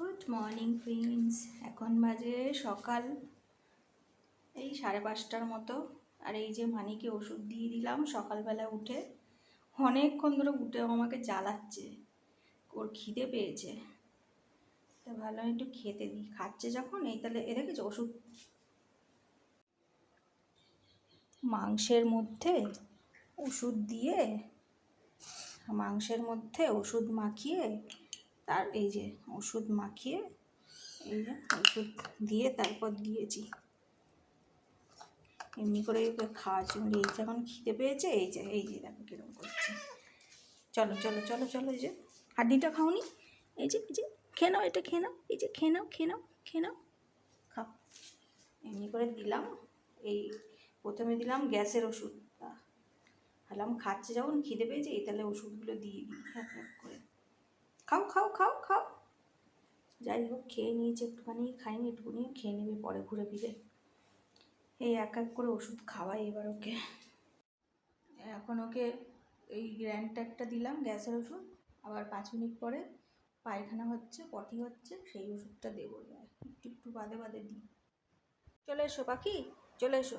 Good morning, friends. এখন বাজে সকাল, এই সাড়ে পাঁচটার মতো। আর এই যে মানিকে ওষুধ দিয়ে দিলাম সকালবেলা উঠে। অনেকক্ষণ ধরে উঠে আমাকে জ্বালাচ্ছে। ওর খিদে পেয়েছে। তা ভালো একটু খেতে দিই। খাচ্ছে যখন, এই তাহলে এ দেখেছ ওষুধ? মাংসের মধ্যে ওষুধ দিয়ে, মাংসের মধ্যে ওষুধ মাখিয়ে তার এই যে ওষুধ মাখিয়ে, এই যে ওষুধ দিয়ে তারপর দিয়েছি। এমনি করে খাওয়াচ্ছি বলি এই যে এখন খিদে পেয়েছে, এই যে এই যে দেখো কীরকম করছে। চলো চলো চলো চলো, এই যে, হাড্ডিটা খাওনি? এই যে এই যে, খেয়ে নাও, এটা খেয়ে নাও, এই যে, খেয়ে নাও খেয়ে নাও খেয়ে নাও, খাও। এমনি করে দিলাম, এই প্রথমে দিলাম গ্যাসের ওষুধ ভাবলাম খাচ্ছে, যখন খিদে পেয়েছে, এই তাহলে ওষুধগুলো দিয়ে দিই। এক এক করে। খাও খাও খাও খাও। যাই হোক খেয়ে নিয়েছে একটুখানি খাইনি একটুখানি খেয়ে নেবে পরে ঘুরে ফিরে। এই এক এক করে ওষুধ খাওয়াই এবার ওকে। এখন ওকে এই গ্র্যান্ডটা একটা দিলাম গ্যাসের ওষুধ। আবার পাঁচ মিনিট পরে পায়খানা হচ্ছে পটি হচ্ছে সেই ওষুধটা দেবো একটু একটু বাদে বাদে দিই। চলে এসো পাখি চলে এসো।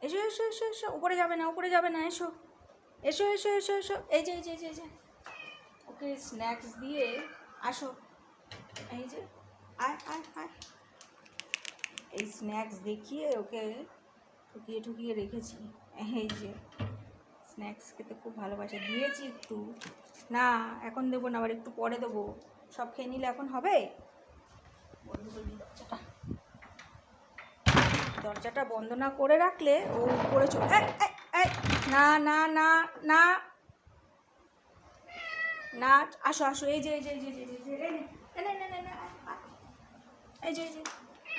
এসো এসো এসো এসো। উপরে যাবে না উপরে যাবে না এসো। এসো এসো এসো এসো। এই যে এই যে, এই যে। ওকে স্ন্যাক্স দিয়ে আসো। এই যে, আয় আয় আয়। এই স্ন্যাক্স দেখিয়ে ওকে ঠুকিয়ে ঠুকিয়ে রেখেছি। এই যে স্ন্যাক্স খেতে খুব ভালোবাসে। দিয়েছি একটু। না, এখন দেবো না, আবার একটু পরে দেবো। সব খেয়ে নিলে এখন হবে? দরজাটা। দরজাটা বন্ধ না করে রাখলে ও উপরে চলে না না না না। না আসো আসো এই যে এই যে এই যে এই যে, এই যে, এই যে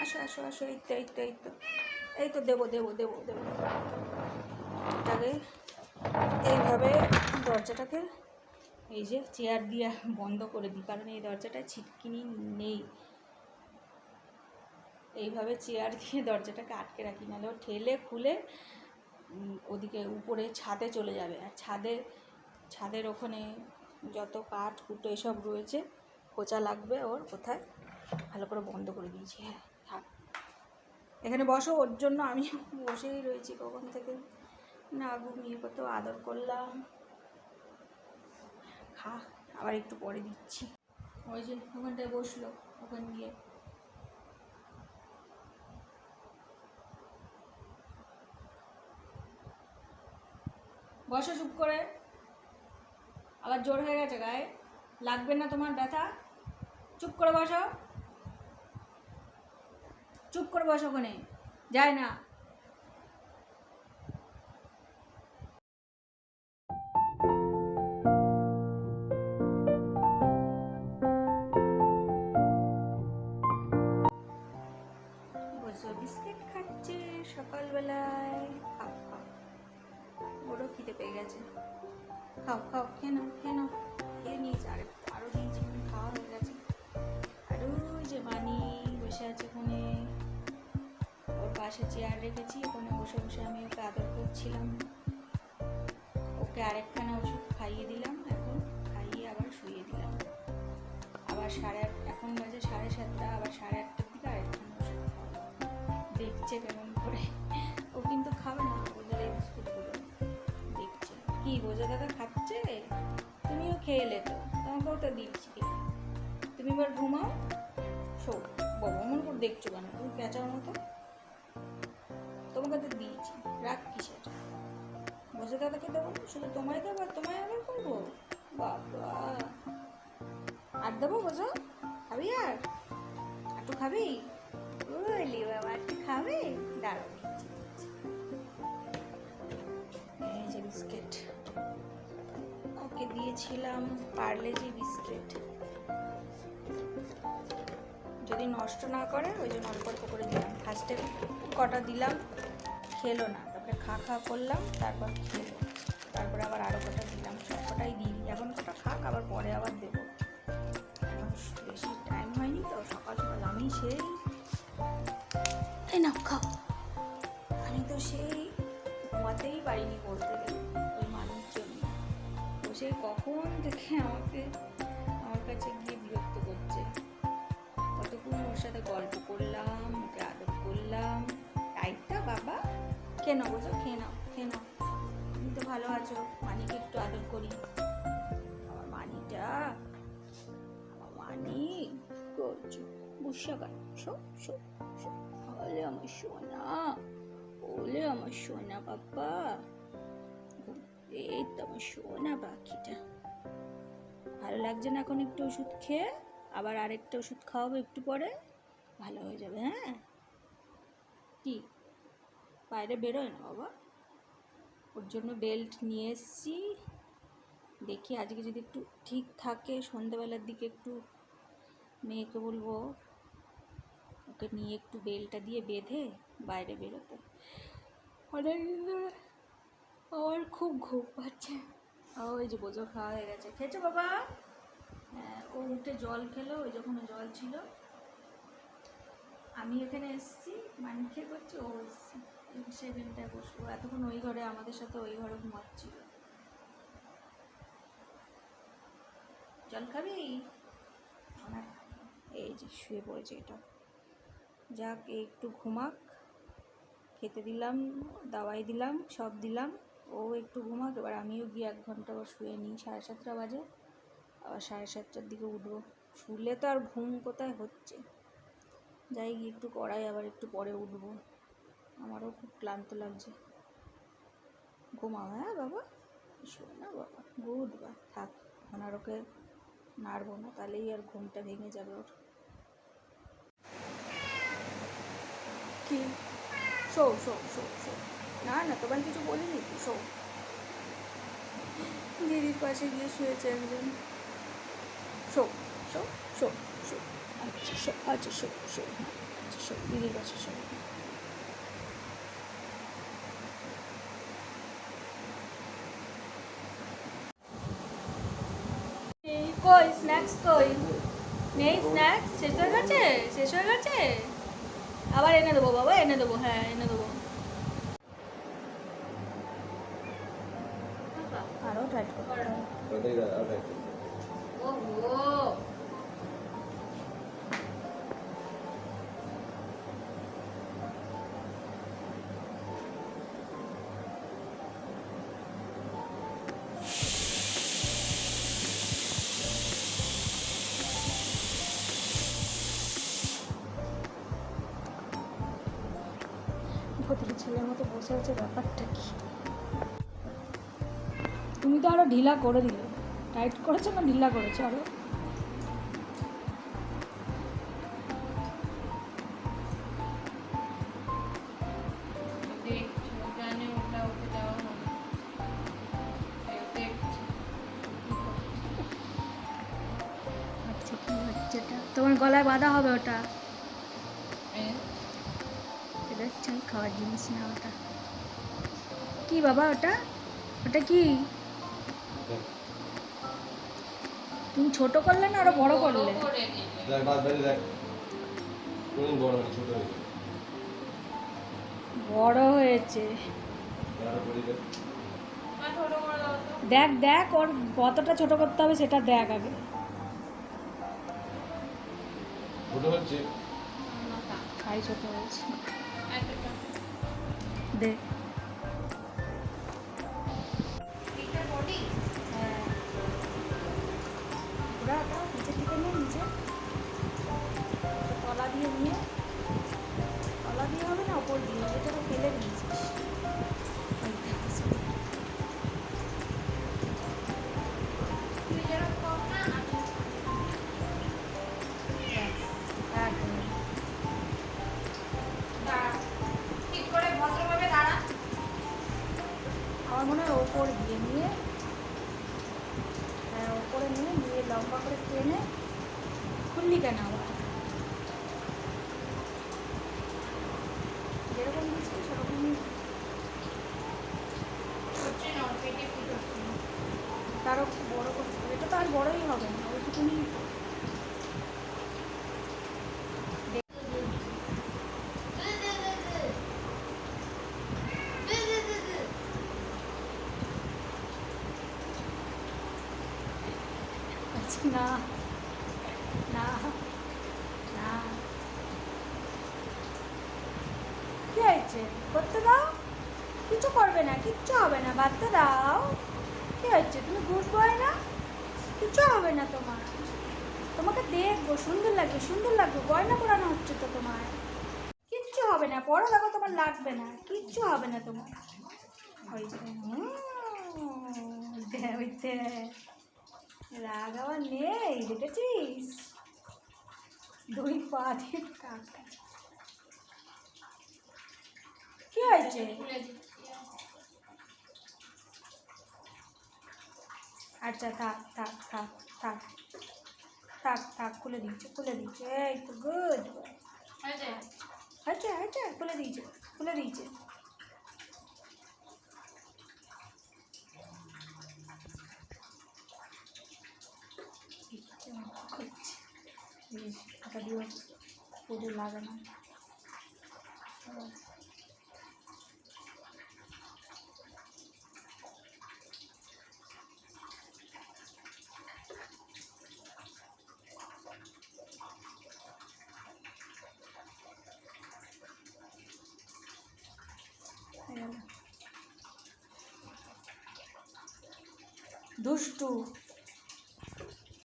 আসো আসো আসো এই তো এই তো এই তো। এই তো দেবো দেবো দেবো দেবো। এটাকে এইভাবে দরজাটাকে এই যে চেয়ার দিয়ে বন্ধ করে দিই কারণ এই দরজাটায় ছিটকিনি নেই। এইভাবে চেয়ার দিয়ে দরজাটাকে আটকে রাখি নাহলে ও ঠেলে খুলে ওদিকে উপরে ছাদে চলে যাবে। আর ছাদে ছাদের ওখানে যত কাঠ কুটো এসব রয়েছে, খোঁচা লাগবে ওর, কোথায়? ভালো করে বন্ধ করে দিয়েছি হ্যাঁ থাক। এখানে বসো, ওর জন্য আমি বসেই রয়েছি কখন থেকে। না ঘুমিয়ে কত আদর করলাম। খা, আবার একটু পরে দিচ্ছি। ওই যে, ওখানটায় বসল, ওখান গিয়ে। বসো চুপ করে। আবার জোর হয়ে গেছে গায়ে। লাগবে না তোমার ব্যথা? চুপ করে বসো। চুপ করে বসো ওখানে। যায় না। খাও খাও, খেয়ে নাও খেয়ে নাও, খেয়ে নিয়েছে আর আরও দিয়েছি খাওয়া হয়ে গেছে। আর, ওই যে মানি বসে আছে ওখানে ওর পাশে চেয়ার রেখেছি, ওখানে বসে বসে আমি ওকে আদর করছিলাম। ওকে আরেকখানা ওষুধ খাইয়ে দিলাম, এখন খাইয়ে আবার শুইয়ে দিলাম। আবার সাড়ে আট, এখন বাজে সাড়ে সাতটা, আবার সাড়ে আটটার দিকে আরেকখানা ওষুধ খাওয়াবো দেখছে কেমন করে। বোঝা দাদা খাচ্ছে, তুমিও খেয়ে এলে তো তোমাকেও তো দিচ্ছি। তুমি এবার ঘুমাও শো বাবা করে দেখছ কেন? তুমি পেঁচার মতো? তোমাকে তো দিয়েছি। কি সেটা বসে দাদাকে দেবো শুধু তোমায় দেবো আর তোমায় আবার করব? বাবা। আর দেবো বোঝো খাবি আর? একটু খাবি? বলি বাবা একটু খাবে? দিচ্ছি। এই যে বিস্কিট। ওকে দিয়েছিলাম পার্লেজি বিস্কিট। যদি নষ্ট না করে, ওই জন্য অল্প অল্প করে দিলাম। ফার্স্টে কটা দিলাম, খেলো না। তারপরে খা খা করলাম, তারপর খেলো। তারপরে আবার আরও কটা দিলাম। সব কটাই দিই এখন কটা খাক, আবার পরে আবার দেবো। বেশি টাইম হয়নি তো, সকাল সকাল আমি সেই। এই নাও, খাও। আমি তো সেই ঘুমাতেই পারিনি বলতে। সেই কখন দেখে আমাকে, আমার কাছে গিয়ে বিরক্ত করছে। কতক্ষণ ওর সাথে গল্প করলাম, ওকে আদর করলাম। তাইটা বাবা, খেয়ে নাও বোঝো খেয়ে নাও খেয়ে নাও। তুমি তো ভালো আছো, মানিকে একটু আদর করি। আমার মানিটা, আমার মানি, করছ বুঝছ কাটছো হলে আমার সোনা, বলে আমার সোনা বাবা। এই তো আমার সোনা পাখিটা। ভালো লাগছে না এখন একটু ওষুধ খেয়ে? আবার আরেকটা ওষুধ খাওয়াবো একটু পরে? ভালো হয়ে যাবে হ্যাঁ? কি? বাইরে বেরোয় না বাবা? ওর জন্য বেল্ট নিয়ে এসছি। দেখি আজকে যদি একটু ঠিক থাকে সন্ধেবেলার দিকে একটু মেয়েকে বলব, ওকে নিয়ে একটু বেলটা দিয়ে বেঁধে বাইরে বেরোতে। অনেকদিন ধরে আমার খুব ঘুম পাচ্ছে। ওই যে বোঝো খাওয়া হয়ে গেছে। খেয়েছো বাবা? হ্যাঁ ও উঠে জল খেলো ওই যখন জল ছিল। আমি এখানে এসেছি মানি খেয়ে করছি ও এসছে। সে বেলটায় বসবো। এতক্ষণ ওই ঘরে আমাদের সাথে ওই ঘরে ঘুমাচ্ছিল। জল খাবি? না, এই যে শুয়ে পড়েছে এটা। যাক একটু ঘুমাক। খেতে দিলাম দাওয়াই দিলাম সব দিলাম। ও একটু ঘুমাক, এবার আমিও গিয়ে এক ঘণ্টা আবার শুয়ে নিই, সাড়ে সাতটা বাজে। আবার সাড়ে সাতটার দিকে উঠবো। শুলে তো আর ঘুম কোথায় হচ্ছে? যাই গিয়ে একটু করাই, আবার একটু পরে উঠবো। আমারও খুব ক্লান্ত লাগছে। ঘুমাও হ্যাঁ বাবা? শোন না বাবা, গুড বা, থাক এখন আর ওকে নাড়বো না তাহলেই আর ঘুমটা ভেঙে যাবে ওর। কি? শো শো শো শো না না, তোমার কিছু বলিনি? শো। দিদির পাশে গিয়ে শুয়েছে একজন। শো শো শো শো। আচ্ছা শো আচ্ছা শো শো আচ্ছা শো, দিদির পাশে শো। কই স্ন্যাক্স কই? নেই স্ন্যাক্স শেষ হয়ে গেছে? শেষ হয়ে গেছে? আবার এনে দেবো বাবা, এনে দেবো হ্যাঁ এনে দেবো। ছেলের মতো বসে আছে ব্যাপারটা কি? তুমি তো আরও ঢিলা করে দিলে। টাইট করেছ না ঢিলা করেছ আরও? আচ্ছা তোমার গলায় বাঁধা হবে ওটা? এটা হচ্ছে খাওয়ার জিনিস না ওটা। কি বাবা ওটা? ওটা কি? তুমি ছোট করলে না আরও বড় করলে? বড় হয়েছে। দেখ। দেখ ওর কতটা ছোট করতে হবে সেটা দেখ আগে। ছোট হচ্ছে। খাই ছোট হয়েছে। নিয়ে নিচে দিয়ে নিয়ে তলা দিয়ে হবে না ওপর দিয়ে। আমার মনে হয় ওপর দিয়ে নিয়ে হ্যাঁ ওপরে নিয়ে নিয়ে লম্বা করে টেনে খুললি কেন আবার? যেরকম দিচ্ছি সেরকমই তারও বড় করতে এটা তো আর বড়ই হবে না ওইটুকুনি আচ্ছা, না না না হয়েছে। করতে দাও। কিচ্ছু করবে না কিচ্ছু হবে না। বাদতে দাও। কি হচ্ছে তুমি গুড বয় না? কিচ্ছু হবে না তোমার। তোমাকে দেখব সুন্দর লাগবে সুন্দর লাগবে। গয়না পরানো হচ্ছে তো তোমার। কিচ্ছু হবে না। পরো দেখো তোমার লাগবে না। কিচ্ছু হবে না তোমার। ওই যে হুম, দে, ওই দে। রাগ আবার নেই দেখেছিস? দুই পা দিয়ে কাক কি হয়েছে আচ্ছা থাক থাক থাক থাক থাক থাক খুলে দিচ্ছে খুলে দিচ্ছে এই তো গুড আচ্ছা আচ্ছা খুলে দিয়েছে খুলে দিয়েছে খুলছে বেশ ওটা দুষ্টু